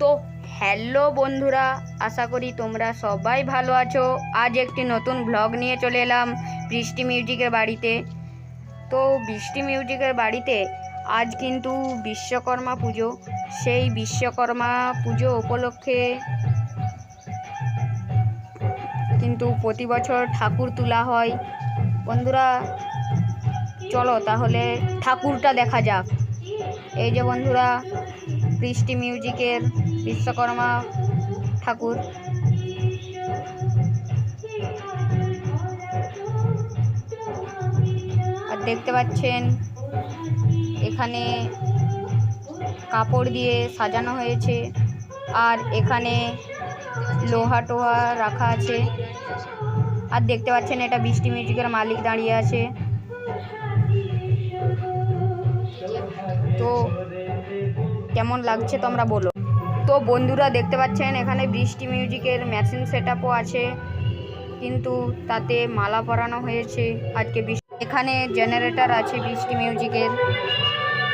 তো হ্যালো বন্ধুরা, আশা করি তোমরা সবাই ভালো আছো। আজ একটি নতুন ব্লগ নিয়ে চলে এলাম বৃষ্টি মিউজিকের বাড়িতে। তো বৃষ্টি মিউজিকের বাড়িতে আজ কিন্তু বিশ্বকর্মা পুজো। সেই বিশ্বকর্মা পুজো উপলক্ষে কিন্তু প্রতি বছর ঠাকুর তোলা হয়। বন্ধুরা, চলো তাহলে ঠাকুরটা দেখা যাক। এই যে বন্ধুরা, বৃষ্টি মিউজিকের বিশ্বকর্মা ঠাকুর। আর দেখতে পাচ্ছেন, এখানে কাপড় দিয়ে সাজানো হয়েছে, আর এখানে লোহা টোহা রাখা আছে। আর দেখতে পাচ্ছেন, এটা বৃষ্টি মিউজিকের মালিক দাঁড়িয়ে আছে। কেমন লাগছে তোমরা বলো। তো বন্ধুরা দেখতে পাচ্ছেন, এখানে বৃষ্টি মিউজিকের মেশিন সেট আছে, কিন্তু তাতে মালা পরানো হয়েছে। আজকে এখানে জেনারেটর আছে বৃষ্টি মিউজিকের।